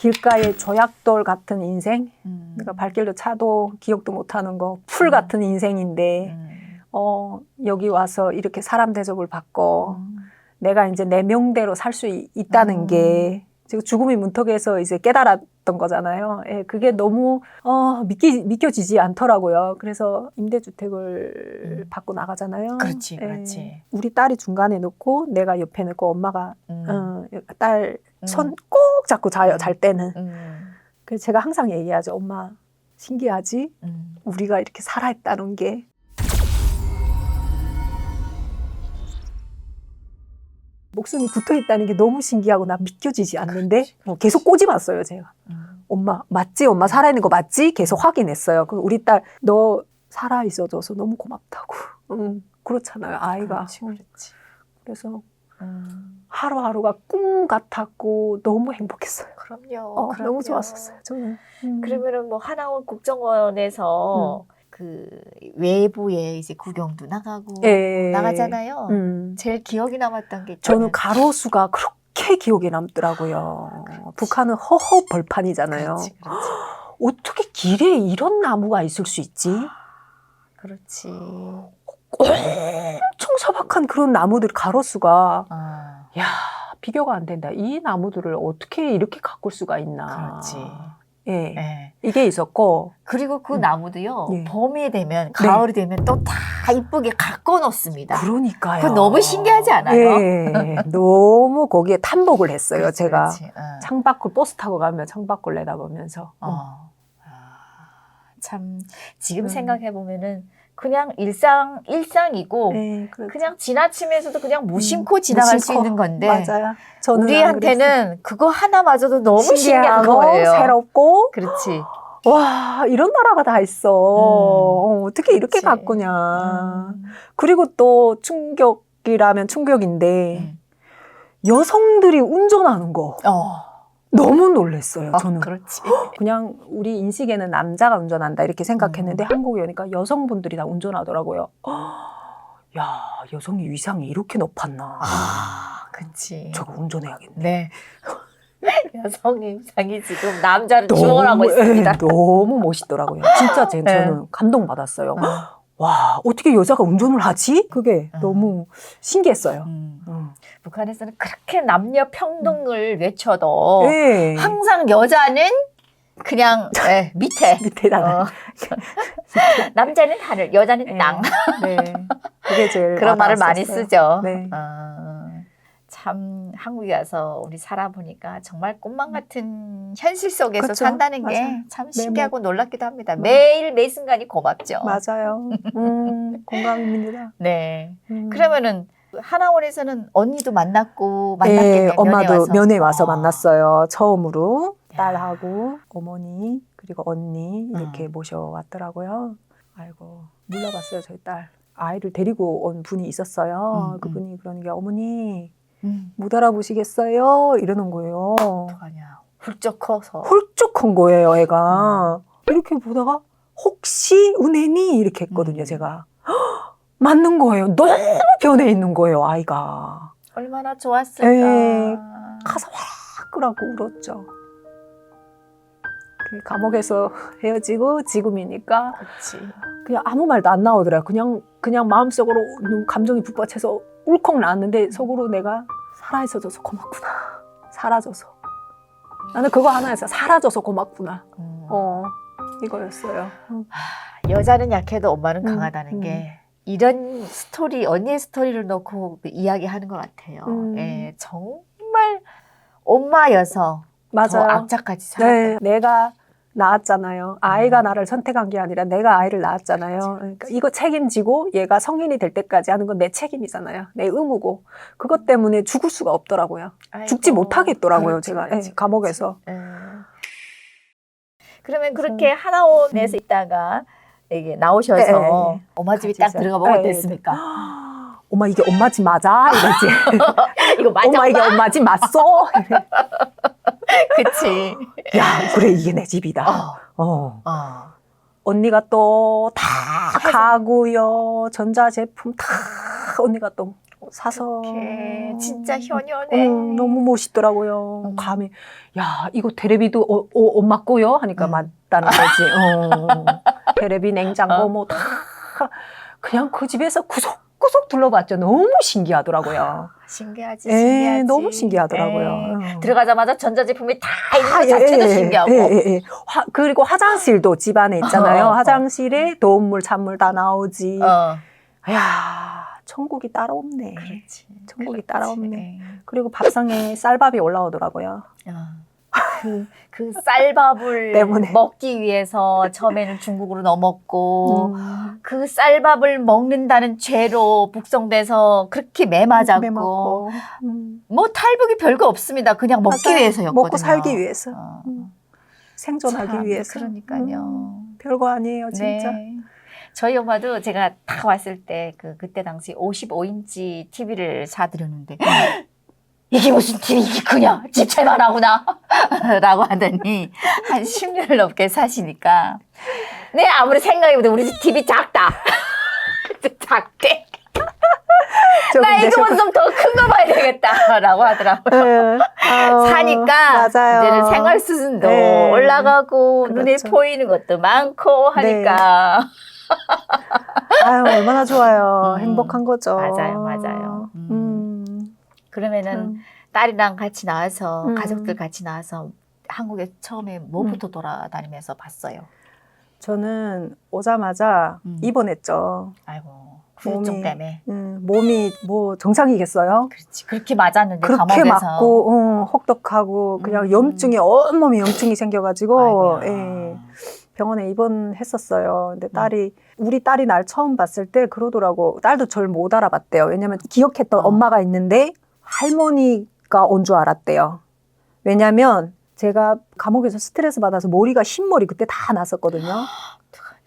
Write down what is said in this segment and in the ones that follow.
길가의 조약돌 같은 인생. 음. 그러니까 발길도 차도 기억도 못하는 거. 풀 같은 인생인데 음. 어 여기 와서 이렇게 사람 대접을 받고 음. 내가 이제 내 명대로 살 수 있다는 음. 게 지금 죽음이 문턱에서 이제 깨달 았던 거잖아요. 예, 그게 너무 어, 믿기, 믿겨지지 않더라고요. 그래서 임대주택을 음. 받고 나가잖아요. 그렇지, 예, 그렇지. 우리 딸이 중간에 놓고 내가 옆에 놓고 엄마가 음. 어, 딸 음. 손꼭 잡고 자요. 잘 때는. 음. 그래서 제가 항상 얘기하죠. 엄마 신기하지? 음. 우리가 이렇게 살아있다는 게 목숨이 붙어 있다는 게 너무 신기하고 나 믿겨지지 않는데 뭐 계속 꼬집었어요 제가 음. 엄마 맞지 엄마 살아있는 거 맞지 계속 확인했어요 그 우리 딸 너 살아 있어줘서 너무 고맙다고 음 그렇잖아요 아이가 그렇지, 그렇지. 그래서 음. 하루하루가 꿈 같았고 너무 행복했어요 그럼요. 어, 그럼요. 너무 좋았었어요 저는 음. 그러면은 뭐 하나원 국정원에서 그 외부에 이제 구경도 나가고 예. 나가잖아요. 음. 제일 기억이 남았던 게 저는. 가로수가 그렇게 기억에 남더라고요. 그렇지. 북한은 허허 벌판이잖아요. 그렇지, 그렇지. 어떻게 길에 이런 나무가 있을 수 있지? 그렇지. 엄청 소박한 그런 나무들 가로수가 아, 야 비교가 안 된다. 이 나무들을 어떻게 이렇게 가꿀 수가 있나? 그렇지. 예, 예. 이게 있었고 그리고 그 음. 나무도요. 예. 봄이 되면 가을이 되면 또 다 이쁘게 가꿔 놓습니다. 그러니까요. 너무 신기하지 않아요? 예, 너무 거기에 탐복을 했어요. 그렇지, 제가 그렇지. 어. 창밖을 버스 타고 가면 창밖을 내다보면서 어. 어. 아, 참 지금 음. 생각해 보면은 그냥 일상 일상이고 네, 그렇죠. 그냥 지나치면서도 그냥 무심코 지나갈 수 무심코. 있는 건데 맞아요. 우리한테는 그거 하나마저도 너무 신기한 거예요. 새롭고 그렇지. 와 이런 나라가 다 있어. 어, 어떻게 이렇게. 갔구냐. 음. 그리고 또 충격이라면 충격인데 음. 여성들이 운전하는 거 어. 너무 놀랐어요. 어, 저는 그렇지. 그냥 우리 인식에는 남자가 운전한다 이렇게 생각했는데 음. 한국에 오니까 여성분들이 다 운전하더라고요. 야 여성의 위상이 이렇게 높았나. 아, 그렇지. 저거 운전해야겠네. 네. 여성의 상이 지금 남자를 주원하고 예, 있습니다. 너무 멋있더라고요. 진짜 제, 네. 저는 감동받았어요. 어. 와, 어떻게 여자가 운전을 하지? 그게 음. 너무 신기했어요. 음. 음. 북한에서는 그렇게 남녀 평등을 외쳐도 네. 항상 여자는 그냥 예, 밑에 밑에다가. 어. 남자는 하늘, 여자는 네. 땅 네. 그게 제일 그런 말을 많이. 쓰죠. 네. 어, 참 한국에 와서 우리 살아보니까 정말 꿈만 같은 현실 속에서 그쵸. 산다는 맞아요. 게참 신기하고 놀랍기도 합니다. 네. 매일 매 순간이 고맙죠. 맞아요. 음, 공감입니다. 네. 음. 그러면은 하나원에서는 언니도 만났고 네, 만났겠네요. 엄마도 와서. 면회 와서 어. 만났어요. 처음으로 야. 딸하고 어머니 그리고 언니 이렇게 음. 모셔왔더라고요. 아이고 몰라봤어요 저희 딸. 아이를 데리고 온 분이 있었어요. 음, 음. 그분이 그러는 게 어머니 음, 못 알아보시겠어요? 이러는 거예요. 어떡하냐. 훌쩍 커서. 훌쩍 큰 거예요, 애가. 이렇게 보다가 혹시 은혜니 이렇게 했거든요, 음. 제가. 헉, 맞는 거예요. 너무 변해 있는 거예요, 아이가. 얼마나 좋았을까. 에, 가서 와그라고 울었죠. 그 감옥에서 헤어지고 지금이니까 그렇지. 그냥 아무 말도 안 나오더라고요. 그냥 그냥 마음속으로 감정이 북받쳐서 울컥 나왔는데 속으로 내가 살아있어줘서 고맙구나. 사라져서. 나는 그거 하나였어. 사라져서 고맙구나. 음. 어 이거였어요. 여자는 약해도 엄마는 음, 강하다는 음. 게 이런 스토리 언니의 스토리를 그 이야기하는 것 같아요. 음. 예, 정말 엄마여서 더 맞아요. 악착같이 살았다. 네, 내가 낳았잖아요. 아이가 음. 나를 선택한 게 아니라 내가 아이를 낳았잖아요. 그러니까 이거 책임지고 얘가 성인이 될 때까지 하는 건 내 책임이잖아요. 내 의무고 그것 때문에 죽을 수가 없더라고요. 아이고, 죽지 못하겠더라고요. 그렇지, 제가 그렇지, 예, 감옥에서. 예. 그러면 그렇게 하나원에서 있다가 이게 나오셔서 네, 네. 엄마 집이 딱. 들어가 보고 네, 어땠습니까? 엄마 이게 엄마 집 맞아? 이러지. 이거 맞아 엄마 이게 엄마 집 맞소? 그치. 야 그래 이게 내 집이다. 어, 어. 어. 언니가 또 다 가구요, 전자제품 다 언니가 또 사서 이렇게 진짜 현연해. 음, 너무 멋있더라고요. 음. 감히 야 이거 테레비도 어, 어, 엄마 거요 하니까 음. 맞다는 거지. 어. 테레비 냉장고 어. 뭐다 그냥 그 집에서 구석 구석 둘러봤죠. 너무 신기하더라고요. 신기하지, 예, 신기하지. 너무 신기하더라고요. 예. 음. 들어가자마자 전자제품이 다 있는 아, 것 자체도 신기하고. 예, 예, 예. 화, 그리고 화장실도 집안에 있잖아요. 어, 어. 화장실에 도움물, 찬물 다 나오지. 어, 야 천국이 따로 없네. 그렇지. 천국이. 따로 없네. 예. 그리고 밥상에 쌀밥이 올라오더라고요. 어. 그, 그 쌀밥을 때문에. 먹기 위해서 처음에는 중국으로 넘었고, 음. 그 쌀밥을 먹는다는 죄로 북송돼서 그렇게 매맞았고, 매맞고. 음. 뭐 탈북이 별거 없습니다. 그냥 먹기 맞아요. 위해서였거든요. 먹고 살기 위해서. 어. 음. 생존하기 참, 위해서. 그러니까요. 음, 별거 아니에요, 진짜. 네. 저희 엄마도 제가 딱 왔을 때 그 그때 당시 55인치 TV를 사드렸는데 이게 무슨 TV 이게 크냐 집채만 하구나 라고 하더니 한 10년을 넘게 사시니까 네 아무리 생각해봐도 우리 집 TV 작다 작대 저나 근데 이거 저- 좀더 큰 거 봐야 되겠다 라고 하더라고요 예. 아, 사니까 맞아요. 이제는 생활 수준도 네. 올라가고 눈에 그렇죠. 보이는 것도 많고 하니까 아유, 얼마나 좋아요. 음. 행복한 거죠. 맞아요, 맞아요. 음. 음. 그러면은 음. 딸이랑 같이 나와서 음. 가족들 같이 나와서 한국에 처음에 뭐부터 돌아다니면서 봤어요. 저는 오자마자 음. 입원했죠. 아이고 후유증 몸이- 때문에 음, 몸이 뭐 정상이겠어요? 그렇지 그렇게 맞았는데 그렇게 감옥에서 맞고 응, 혹독하고 그냥 음. 염증이 온몸에 염증이 생겨가지고. 예, 병원에 입원했었어요. 근데 딸이 우리 딸이 날 처음 봤을 때 그러더라고. 딸도 절 못 알아봤대요. 왜냐면 기억했던 어. 엄마가 있는데 할머니가 온 줄 알았대요. 왜냐면 제가 감옥에서 스트레스 받아서 머리가 흰머리 그때 다 났었거든요.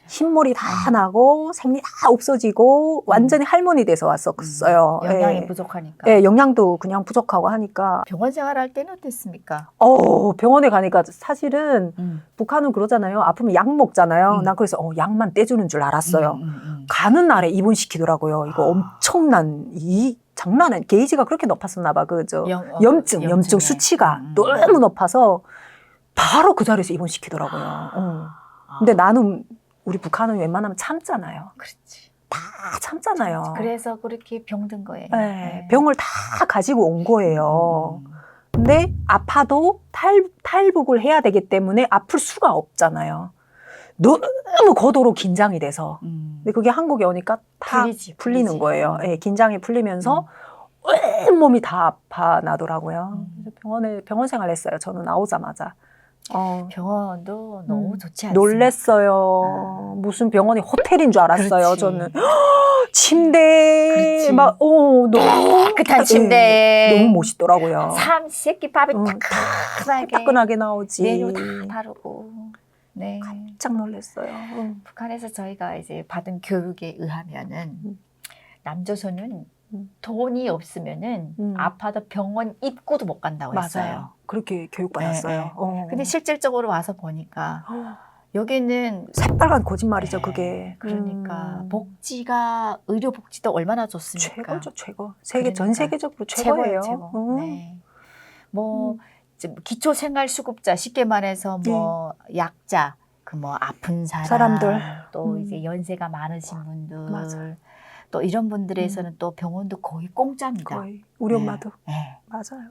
흰머리 다 나고 생리 다 없어지고 완전히 할머니 돼서 왔었어요. 음. 영양이 예. 부족하니까 예, 영양도 그냥 부족하고 하니까 병원 생활할 때는 어땠습니까? 어, 병원에 가니까 사실은 음. 북한은 그러잖아요. 아프면 약 먹잖아요. 음. 난 그래서 어, 약만 떼주는 줄 알았어요. 음, 음, 음. 가는 날에 입원시키더라고요. 이거 아. 엄청난 이 장난 아니 게이지가 그렇게 높았었나 봐. 그저 영- 어, 염증, 염증 염증에. 수치가 음, 음. 너무 높아서 바로 그 자리에서 입원시키더라고요. 어. 아, 근데 나는 우리 북한은 웬만하면 참잖아요. 그렇지. 다 참잖아요. 그래서 그렇게 병든 거예요. 네, 네. 병을 다 가지고 온 거예요. 음. 근데 아파도 탈, 탈북을 해야 되기 때문에 아플 수가 없잖아요. 너무 고도로 긴장이 돼서. 음. 근데 그게 한국에 오니까 다 풀리지, 풀리는 풀리지. 거예요. 예, 긴장이 풀리면서 온몸이 다 아파 나더라고요. 음. 그래서 병원에 병원 생활했어요. 저는 나오자마자. 어, 병원도 너무 음. 좋지 않습니까? 놀랬어요. 무슨 병원이 호텔인 줄 알았어요. 그렇지. 저는 침대 그렇지. 막 어, 너무 깨끗한 예, 침대. 너무 멋있더라고요. 삼 새끼 밥이 응, 따끈하게 따끈하게 나오지. 메뉴 다 다르고. 네. 깜짝 놀랐어요. 응. 북한에서 저희가 이제 받은 교육에 의하면은 음. 남조선은 음. 돈이 없으면은 음. 아파도 병원 입구도 못 간다고 했어요. 맞아요. 그렇게 교육받았어요. 네, 네. 어. 근데 실질적으로 와서 보니까 여기는 새빨간 거짓말이죠, 네, 그게. 그러니까 음. 복지가 의료 복지도 얼마나 좋습니까? 최고죠, 최고. 세계 전 그러니까. 세계적으로 최고예요, 최고예요. 최고. 음. 네. 뭐 음. 이제 기초 생활 수급자 쉽게 말해서 뭐 약자, 그 뭐 아픈 사람, 네. 사람들. 또 음. 이제 연세가 많으신 분들, 맞아요. 또 이런 분들에서는 또 병원도 거의 공짜입니다. 거의 우리 네. 엄마도 네, 맞아요.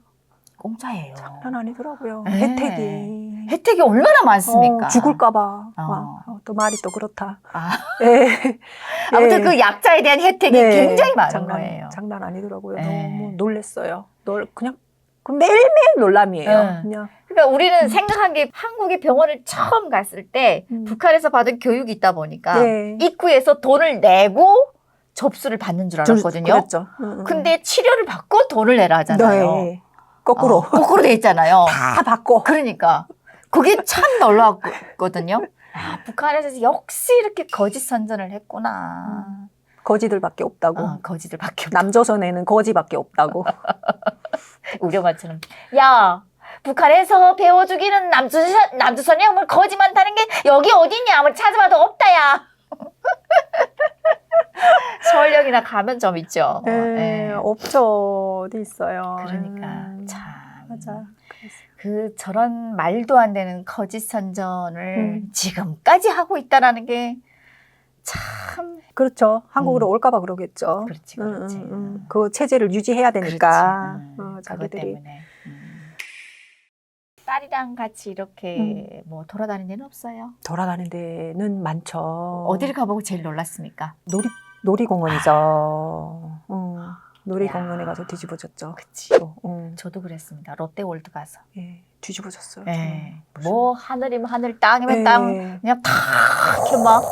공짜예요. 장난 아니더라고요. 네. 혜택이. 혜택이 얼마나 많습니까? 어, 죽을까봐. 어. 와, 어, 또 말이 또 그렇다. 아, 예. 아무튼 예. 그 약자에 대한 혜택이 네. 굉장히 많은 장난, 거예요. 장난 아니더라고요. 네. 너무 놀랬어요. 놀 그냥 그 매일매일 놀람이에요. 네. 그냥 그러니까 우리는 생각한 게 한국에 병원을 처음 갔을 때 음. 북한에서 받은 교육이 있다 보니까 네. 입구에서 돈을 내고 접수를 받는 줄 알았거든요. 응, 응. 근데 치료를 받고 돈을 내라 하잖아요. 네. 거꾸로 어, 거꾸로 돼 있잖아요. 다 받고. 그러니까 그게 참 놀라웠거든요. 아, 북한에서 역시 이렇게 거짓 선전을 했구나. 거지들밖에 없다고. 어, 거지들밖에 없다. 남조선에는 거지밖에 없다고. 우리 엄마처럼 야 북한에서 배워주기는 남조선 남조선이 뭘 거지 많다는 게 여기 어디냐 뭘 찾아봐도 없다 야. 서울역이나 가면 좀 있죠. 네, 예. 없죠. 어디 있어요. 그러니까 음, 참. 맞아. 그 저런 말도 안 되는 거짓 선전을 음. 지금까지 하고 있다라는 게 참 그렇죠. 한국으로 음. 올까봐 그러겠죠. 그렇지 음, 그렇지. 음, 음. 그 체제를 유지해야 되니까 그렇지. 음, 어, 자기들이. 음. 딸이랑 같이 이렇게 뭐 돌아다니는 데는 없어요. 돌아다니는 데는 많죠. 어디를 가보고 제일 놀랐습니까? 놀이 놀이공원이죠. 음, 놀이공원에 야. 가서 뒤집어졌죠. 그치. 또, 음, 저도 그랬습니다. 롯데월드 가서. 예, 뒤집어졌어요. 예. 뭐 하늘이면 하늘, 땅이면 예, 땅, 그냥 다 이렇게 막.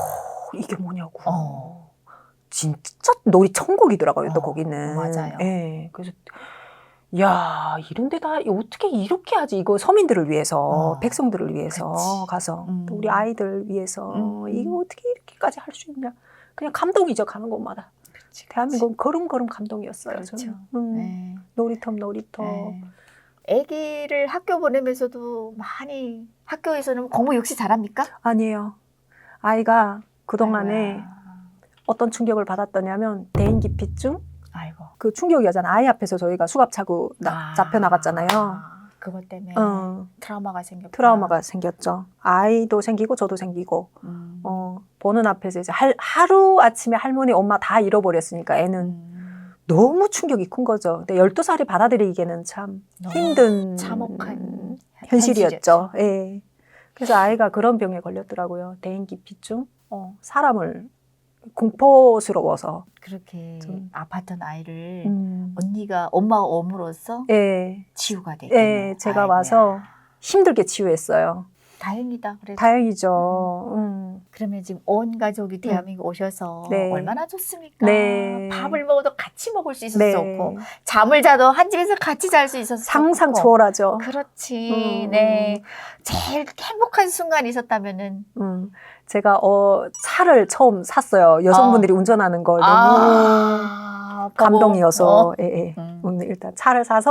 이게 뭐냐고. 어. 진짜 놀이 천국이더라고요. 또 어, 거기는. 맞아요. 예, 그래서 야 이런 데다 어떻게 이렇게 하지 이거 서민들을 위해서 어. 백성들을 위해서 그치. 가서 음. 또 우리 아이들 위해서 음. 이거 어떻게 이렇게까지 할 수 있냐 그냥 감동이죠 가는 곳마다 그치, 대한민국 걸음걸음 감동이었어요 그렇죠. 저는 음, 네. 놀이터 놀이터 네. 아기를 학교 보내면서도 많이 학교에서는 공부 역시 잘합니까? 아니에요 아이가 그 동안에 아이고야. 어떤 충격을 받았더냐면 대인기피증 아이고. 그 충격이었잖아 아이 앞에서 저희가 수갑 차고 나- 아. 잡혀 나갔잖아요 그것 때문에 어, 트라우마가 생겼고. 트라우마가 생겼죠 아이도 생기고 저도 생기고 음. 어, 보는 앞에서 이제 할, 하루 아침에 할머니, 엄마 다 잃어버렸으니까 애는 음. 너무 충격이 큰 거죠. 근데 12살이 받아들이기에는 참 너무 힘든 참혹한 현실이었죠. 예. 그래서 아이가 그런 병에 걸렸더라고요. 대인기피증. 어, 사람을 공포스러워서. 그렇게 좀. 아팠던 아이를 음. 언니가 엄마가 엄으로써 예. 치유가 되고. 예, 제가 와서 힘들게 치유했어요. 다행이다. 그래도. 다행이죠. 음. 그러면 지금 온 가족이 대한민국 오셔서 네. 얼마나 좋습니까? 네. 밥을 먹어도 같이 먹을 수 있어서 네. 좋고 잠을 자도 한 집에서 같이 잘 수 있어서 상상 좋고. 초월하죠. 그렇지. 음. 네. 제일 행복한 순간이 있었다면은 음, 제가 어 차를 처음 샀어요. 여성분들이 운전하는 걸 너무 아. 감동이어서 어. 예, 예. 음. 오늘 일단 차를 사서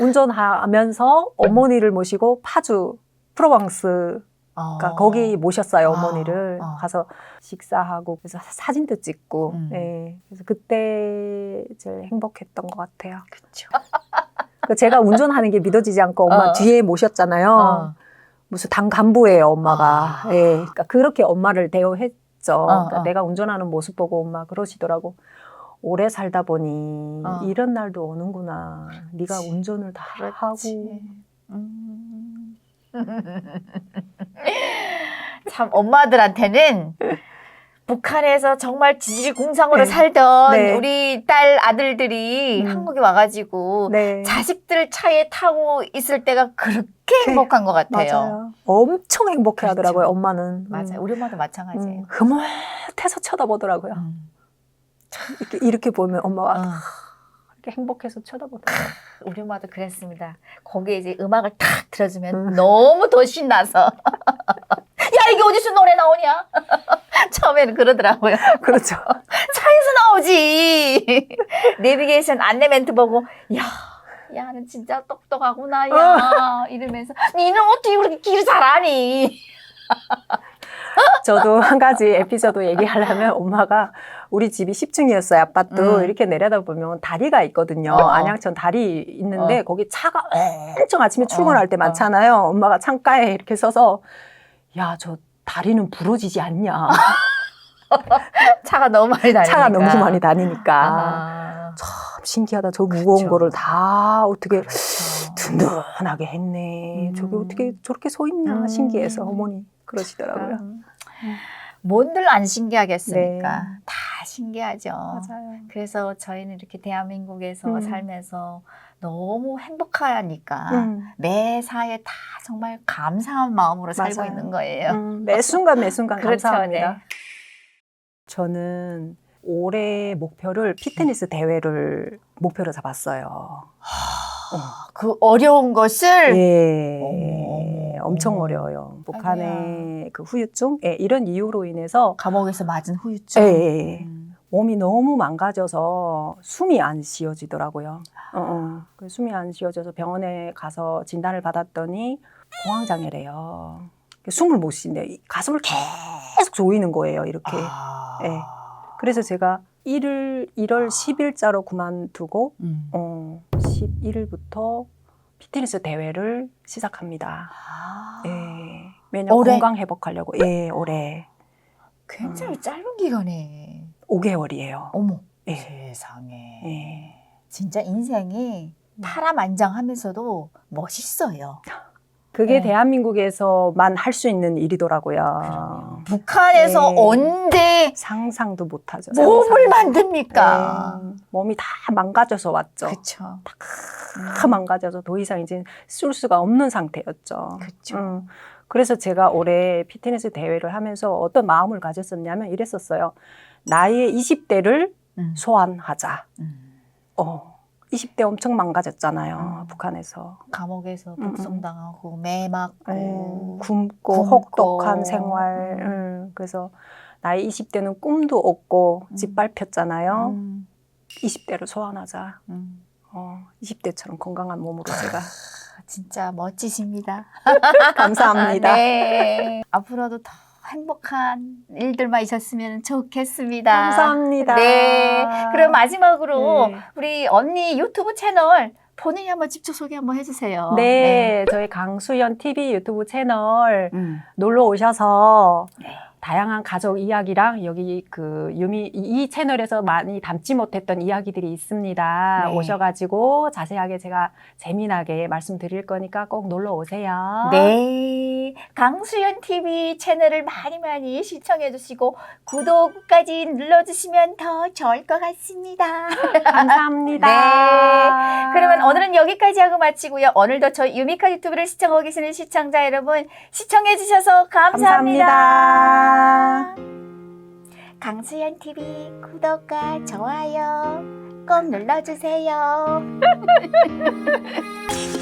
운전하면서 어머니를 모시고 파주 프로방스가 어. 거기 모셨어요 아, 어머니를 어. 가서 식사하고 그래서 사진도 찍고 음. 예. 그래서 그때 제일 행복했던 것 같아요. 그쵸. 그 제가 운전하는 게 믿어지지 않고 엄마 어. 뒤에 모셨잖아요. 어. 무슨 당 간부예요 엄마가. 아. 예, 그러니까 그렇게 엄마를 대우했죠. 어, 그러니까 어. 내가 운전하는 모습 보고 엄마 그러시더라고. 오래 살다 보니 어. 이런 날도 오는구나. 네가 그치. 운전을 다 그렇지. 하고. 음. 참 엄마들한테는 북한에서 정말 지지공상으로 네. 살던 네. 우리 딸 아들들이 음. 한국에 와가지고 네, 자식들 차에 타고 있을 때가 그렇게 그- 행복한 것 같아요. 맞아요. 엄청 행복해하더라고요. 그렇죠. 엄마는. 맞아요. 음, 우리 엄마도 마찬가지예요. 음, 흐뭇해서 쳐다보더라고요. 음. 이렇게, 이렇게 보면 엄마가 어. 이렇게 행복해서 쳐다보더라고요. 우리 엄마도 그랬습니다. 거기에 이제 음악을 탁 틀어주면 음. 너무 더 신나서 야 이게 어디서 노래 나오냐? 처음에는 그러더라고요. 그렇죠. 차에서 나오지. 내비게이션 안내 멘트 보고 야. 야는 진짜 똑똑하구나 야 이러면서 니는 어떻게 그렇게 길을 잘 아니 저도 한 가지 에피소드 얘기하려면 엄마가 우리 집이 10층이었어요. 아파트 음. 이렇게 내려다보면 다리가 있거든요. 어. 안양천 다리 있는데 어. 거기 차가 엄청 아침에 출근할 때 어. 많잖아요. 엄마가 창가에 이렇게 서서 야 저 다리는 부러지지 않냐. 차가 너무 많이 다니니까 차가 너무 많이 다니니까 아, 참 신기하다. 저 무거운 그쵸. 거를 다 어떻게 그렇죠. 든든하게 했네. 음. 저게 어떻게 저렇게 서 있냐 음. 신기해서 어머니 그러시더라고요. 음. 뭔들 안 신기하겠습니까? 네. 다 신기하죠. 맞아요. 그래서 저희는 이렇게 대한민국에서 음. 살면서 너무 행복하니까 음. 매 사에 다 정말 감사한 마음으로 살고 맞아요. 있는 거예요. 음, 매 순간 매 순간 그렇죠, 감사합니다. 네. 저는 올해 목표를 피트니스 대회를 목표로 잡았어요. 그 어려운 것을 예, 어머, 엄청. 어려워요. 북한의 그 후유증, 예, 이런 이유로 인해서 감옥에서 맞은 후유증. 예, 예, 음. 몸이 너무 망가져서 숨이 안 쉬어지더라고요. 어, 어. 그 숨이 안 쉬어져서 병원에 가서 진단을 받았더니 공황장애래요. 숨을 못. 이 가슴을 계속 조이는 거예요, 이렇게. 아. 예. 그래서 제가 11일 1월 10일자로 그만두고 음. 어, 11일부터 피트니스 대회를 시작합니다. 아, 예. 왜냐 올해? 건강 회복하려고. 예, 올해 굉장히 짧은 기간에 5개월이에요. 어머 예. 세상에 예. 진짜 인생이 파란만장하면서도 멋있어요. 그게 네. 대한민국에서만 할 수 있는 일이더라고요. 그럼요. 북한에서 네. 언제 상상도 못하죠. 몸을 상상. 만듭니까? 네. 몸이 다 망가져서 왔죠. 그렇죠. 다 망가져서 더 이상 이제 쓸 수가 없는 상태였죠. 그렇죠. 음. 그래서 제가 올해 피트니스 대회를 하면서 어떤 마음을 가졌었냐면 이랬었어요. 나의 20대를 음. 소환하자. 음. 어, 20대 엄청 망가졌잖아요. 음. 북한에서. 감옥에서 음, 음. 북송당하고 매 맞고 음, 굶고, 굶고. 혹독한 생활. 음. 음, 그래서 나의 20대는 꿈도 없고 음. 짓밟혔잖아요. 음. 20대를 소환하자. 음. 어, 20대처럼 건강한 몸으로 제가 진짜 멋지십니다. 감사합니다. 네. 앞으로도 더 행복한 일들만 있었으면 좋겠습니다. 감사합니다. 네. 그럼 마지막으로 네. 우리 언니 유튜브 채널 본인이 한번 직접 소개 한번 해주세요. 네, 저희 강수연 TV 유튜브 채널 음. 놀러 오셔서 네. 다양한 가족 이야기랑 여기 그 유미 이 채널에서 많이 담지 못했던 이야기들이 있습니다. 네. 오셔가지고 자세하게 제가 재미나게 말씀드릴 거니까 꼭 놀러 오세요. 네. 강수연 TV 채널을 많이 많이 시청해 주시고 구독까지 눌러 주시면 더 좋을 것 같습니다. 감사합니다. 네. 그러면 오늘은 여기까지 하고 마치고요. 오늘도 저희 유미카 유튜브를 시청하고 계시는 시청자 여러분 시청해 주셔서 감사합니다. 강수연 TV 구독과 좋아요 꼭 눌러주세요.